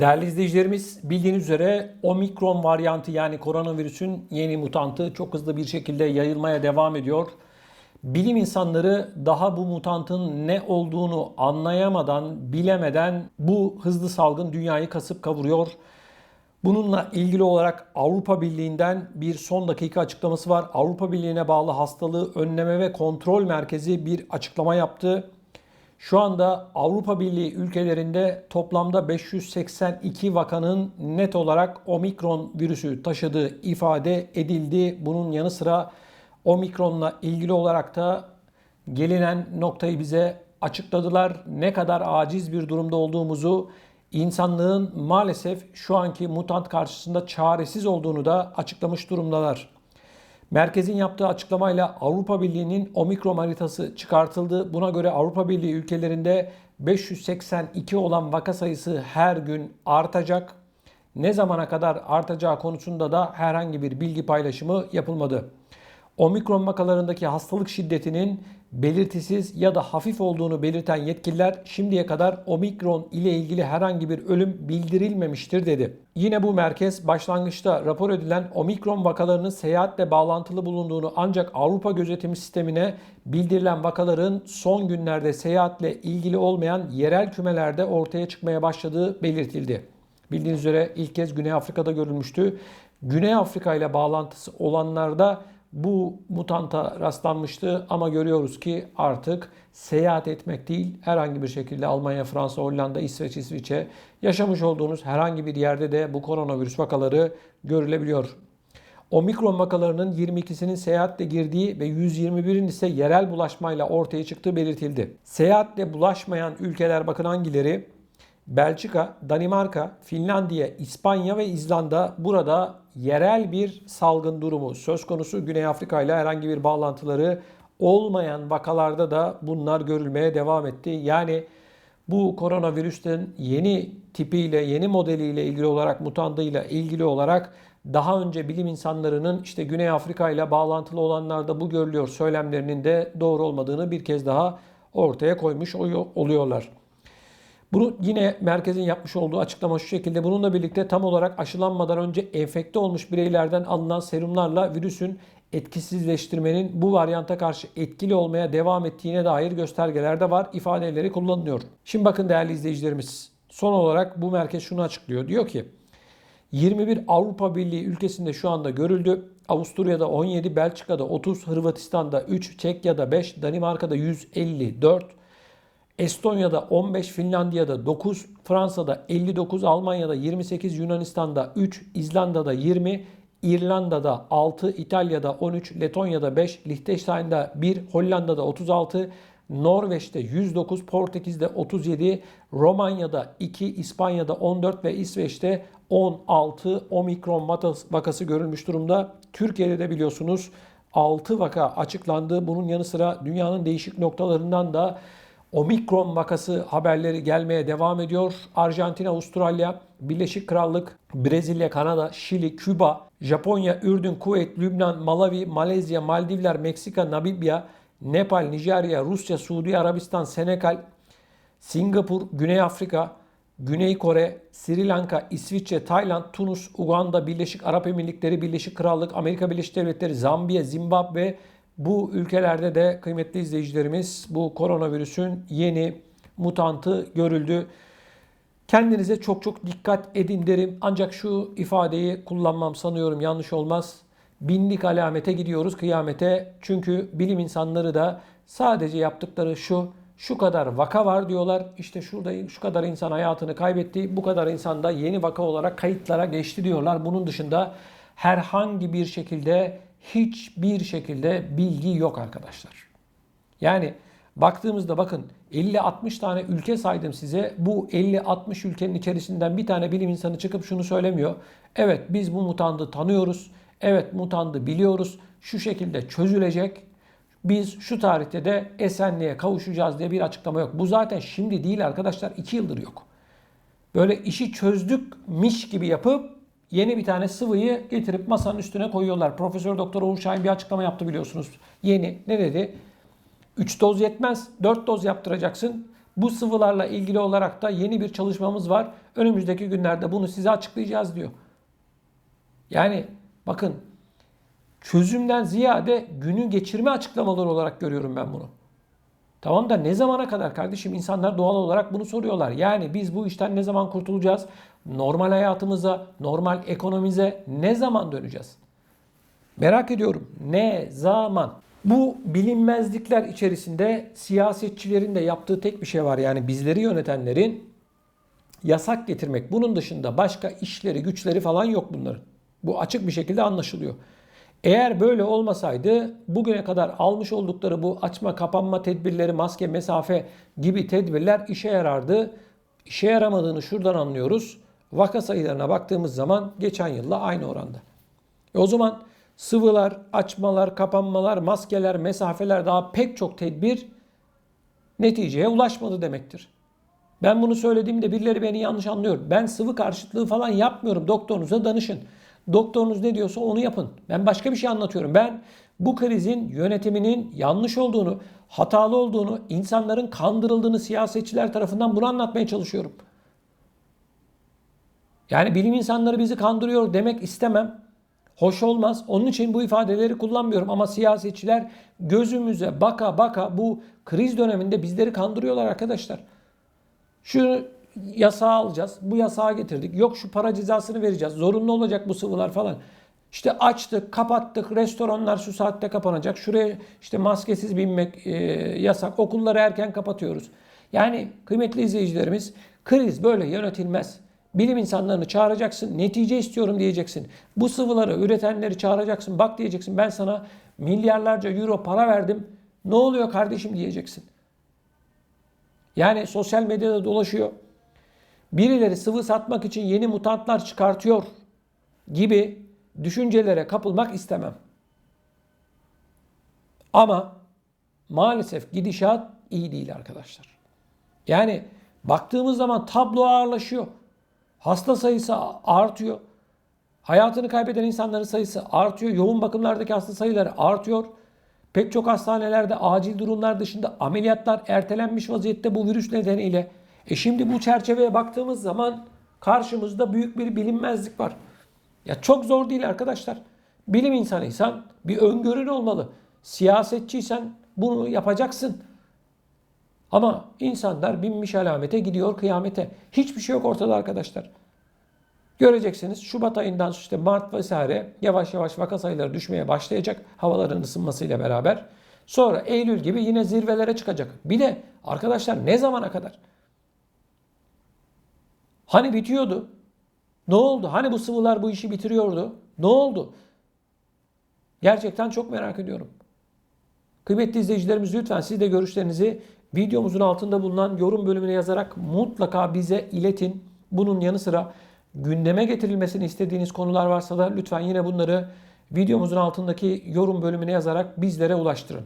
Değerli izleyicilerimiz bildiğiniz üzere omikron varyantı yani koronavirüsün yeni mutantı çok hızlı bir şekilde yayılmaya devam ediyor. Bilim insanları daha bu mutantın ne olduğunu anlayamadan, bilemeden bu hızlı salgın dünyayı kasıp kavuruyor. Bununla ilgili olarak Avrupa Birliği'nden bir son dakika açıklaması var. Avrupa Birliği'ne bağlı hastalığı önleme ve kontrol merkezi bir açıklama yaptı. Şu anda Avrupa Birliği ülkelerinde toplamda 582 vakanın net olarak omikron virüsü taşıdığı ifade edildi. Bunun yanı sıra omikronla ilgili olarak da gelinen noktayı bize açıkladılar. Ne kadar aciz bir durumda olduğumuzu, insanlığın maalesef şu anki mutant karşısında çaresiz olduğunu da açıklamış durumdalar. Merkezin yaptığı açıklamayla Avrupa Birliği'nin omikron haritası çıkartıldı. Buna göre Avrupa Birliği ülkelerinde 582 olan vaka sayısı her gün artacak. Ne zamana kadar artacağı konusunda da herhangi bir bilgi paylaşımı yapılmadı. Omikron vakalarındaki hastalık şiddetinin belirtisiz ya da hafif olduğunu belirten yetkililer şimdiye kadar omikron ile ilgili herhangi bir ölüm bildirilmemiştir dedi. Yine bu merkez başlangıçta rapor edilen omikron vakalarının seyahatle bağlantılı bulunduğunu ancak Avrupa gözetim sistemine bildirilen vakaların son günlerde seyahatle ilgili olmayan yerel kümelerde ortaya çıkmaya başladığı belirtildi. Bildiğiniz üzere ilk kez Güney Afrika'da görülmüştü. Güney Afrika ile bağlantısı olanlarda bu mutanta rastlanmıştı ama görüyoruz ki artık seyahat etmek değil herhangi bir şekilde Almanya, Fransa, Hollanda, İsveç, İsviçre yaşamış olduğunuz herhangi bir yerde de bu koronavirüs vakaları görülebiliyor. Omikron vakalarının 22'sinin seyahatle girdiği ve 121'in ise yerel bulaşmayla ortaya çıktığı belirtildi. Seyahatle bulaşmayan ülkeler bakın hangileri? Belçika, Danimarka, Finlandiya, İspanya ve İzlanda burada yerel bir salgın durumu söz konusu. Güney Afrika ile herhangi bir bağlantıları olmayan vakalarda da bunlar görülmeye devam etti. Yani bu koronavirüsten yeni tipiyle, yeni modeliyle ilgili olarak, mutandıyla ilgili olarak daha önce bilim insanlarının işte Güney Afrika ile bağlantılı olanlarda bu görülüyor söylemlerinin de doğru olmadığını bir kez daha ortaya koymuş oluyorlar. Bunu yine merkezin yapmış olduğu açıklama şu şekilde. Bununla birlikte tam olarak aşılanmadan önce enfekte olmuş bireylerden alınan serumlarla virüsün etkisizleştirmenin bu varyanta karşı etkili olmaya devam ettiğine dair göstergeler de var. ifadeleri kullanılıyor. Şimdi bakın değerli izleyicilerimiz. Son olarak bu merkez şunu açıklıyor. Diyor ki 21 Avrupa Birliği ülkesinde şu anda görüldü. Avusturya'da 17, Belçika'da 30, Hırvatistan'da 3, Çekya'da 5, Danimarka'da 154, Estonya'da 15, Finlandiya'da 9, Fransa'da 59, Almanya'da 28, Yunanistan'da 3, İzlanda'da 20, İrlanda'da 6, İtalya'da 13, Letonya'da 5, Liechtenstein'da 1, Hollanda'da 36, Norveç'te 109, Portekiz'de 37, Romanya'da 2, İspanya'da 14 ve İsveç'te 16 omikron vakası görülmüş durumda. Türkiye'de de biliyorsunuz 6 vaka açıklandı. Bunun yanı sıra dünyanın değişik noktalarından da Omikron vakası haberleri gelmeye devam ediyor. Arjantin, Avustralya, Birleşik Krallık, Brezilya, Kanada, Şili, Küba, Japonya, Ürdün, Kuveyt, Lübnan, Malawi, Malezya, Maldivler, Meksika, Namibya, Nepal, Nijerya, Rusya, Suudi Arabistan, Senegal, Singapur, Güney Afrika, Güney Kore, Sri Lanka, İsviçre, Tayland, Tunus, Uganda, Birleşik Arap Emirlikleri, Birleşik Krallık, Amerika Birleşik Devletleri, Zambiya, Zimbabwe, bu ülkelerde de kıymetli izleyicilerimiz bu koronavirüsün yeni mutantı görüldü. Kendinize çok çok dikkat edin derim. Ancak şu ifadeyi kullanmam sanıyorum yanlış olmaz. Binlik alamete gidiyoruz kıyamete. Çünkü bilim insanları da sadece yaptıkları şu şu kadar vaka var diyorlar. İşte şurada şu kadar insan hayatını kaybetti. Bu kadar insan da yeni vaka olarak kayıtlara geçti diyorlar. Bunun dışında herhangi bir şekilde hiçbir şekilde bilgi yok arkadaşlar. Yani baktığımızda bakın 50-60 tane ülke saydım size. Bu 50-60 ülkenin içerisinden bir tane bilim insanı çıkıp şunu söylemiyor. Evet biz bu mutandı tanıyoruz. Evet mutandı biliyoruz. Şu şekilde çözülecek. Biz şu tarihte de esenliğe kavuşacağız diye bir açıklama yok. Bu zaten şimdi değil arkadaşlar 2 yıldır yok. Böyle işi çözdükmiş gibi yapıp yeni bir tane sıvıyı getirip masanın üstüne koyuyorlar. Profesör Doktor Uğur Şahin bir açıklama yaptı biliyorsunuz. Yeni ne dedi? 3 doz yetmez. 4 doz yaptıracaksın. Bu sıvılarla ilgili olarak da yeni bir çalışmamız var. Önümüzdeki günlerde bunu size açıklayacağız diyor. Yani bakın çözümden ziyade günü geçirme açıklamaları olarak görüyorum ben bunu. Tamam da ne zamana kadar kardeşim insanlar doğal olarak bunu soruyorlar. Yani biz bu işten ne zaman kurtulacağız? Normal hayatımıza, normal ekonomize ne zaman döneceğiz? Merak ediyorum. Ne zaman? Bu bilinmezlikler içerisinde siyasetçilerin de yaptığı tek bir şey var. Yani bizleri yönetenlerin yasak getirmek. Bunun dışında başka işleri, güçleri falan yok bunların. Bu açık bir şekilde anlaşılıyor. Eğer böyle olmasaydı bugüne kadar almış oldukları bu açma kapanma tedbirleri, maske, mesafe gibi tedbirler işe yarardı. İşe yaramadığını şuradan anlıyoruz. Vaka sayılarına baktığımız zaman geçen yılla aynı oranda. E o zaman sıvılar, açmalar, kapanmalar, maskeler, mesafeler daha pek çok tedbir neticeye ulaşmadı demektir. Ben bunu söylediğimde birileri beni yanlış anlıyor. Ben sıvı karşıtlığı falan yapmıyorum. Doktorunuza danışın. Doktorunuz ne diyorsa onu yapın. Ben başka bir şey anlatıyorum. Ben bu krizin yönetiminin yanlış olduğunu, hatalı olduğunu, insanların kandırıldığını siyasetçiler tarafından bunu anlatmaya çalışıyorum. Yani bilim insanları bizi kandırıyor demek istemem. Hoş olmaz. Onun için bu ifadeleri kullanmıyorum ama siyasetçiler gözümüze baka baka bu kriz döneminde bizleri kandırıyorlar arkadaşlar. Şu yasağı alacağız. Bu yasağı getirdik. Yok şu para cezasını vereceğiz. Zorunlu olacak bu sıvılar falan. İşte açtık, kapattık. Restoranlar şu saatte kapanacak. Şuraya işte maskesiz binmek e, yasak. Okulları erken kapatıyoruz. Yani kıymetli izleyicilerimiz kriz böyle yönetilmez. Bilim insanlarını çağıracaksın. Netice istiyorum diyeceksin. Bu sıvıları üretenleri çağıracaksın. Bak diyeceksin ben sana milyarlarca euro para verdim. Ne oluyor kardeşim diyeceksin. Yani sosyal medyada dolaşıyor. Birileri sıvı satmak için yeni mutantlar çıkartıyor gibi düşüncelere kapılmak istemem. Ama maalesef gidişat iyi değil arkadaşlar. Yani baktığımız zaman tablo ağırlaşıyor. Hasta sayısı artıyor. Hayatını kaybeden insanların sayısı artıyor. Yoğun bakımlardaki hasta sayıları artıyor. Pek çok hastanelerde acil durumlar dışında ameliyatlar ertelenmiş vaziyette bu virüs nedeniyle. E şimdi bu çerçeveye baktığımız zaman karşımızda büyük bir bilinmezlik var. Ya çok zor değil arkadaşlar. Bilim insanıysan bir öngörün olmalı. Siyasetçiysen bunu yapacaksın. Ama insanlar binmiş alamete gidiyor kıyamete. Hiçbir şey yok ortada arkadaşlar. Göreceksiniz Şubat ayından işte Mart vesaire yavaş yavaş vaka sayıları düşmeye başlayacak havaların ısınmasıyla beraber. Sonra Eylül gibi yine zirvelere çıkacak. Bir de arkadaşlar ne zamana kadar? Hani bitiyordu? Ne oldu? Hani bu sıvılar bu işi bitiriyordu? Ne oldu? Gerçekten çok merak ediyorum. Kıymetli izleyicilerimiz lütfen siz de görüşlerinizi videomuzun altında bulunan yorum bölümüne yazarak mutlaka bize iletin. Bunun yanı sıra gündeme getirilmesini istediğiniz konular varsa da lütfen yine bunları videomuzun altındaki yorum bölümüne yazarak bizlere ulaştırın.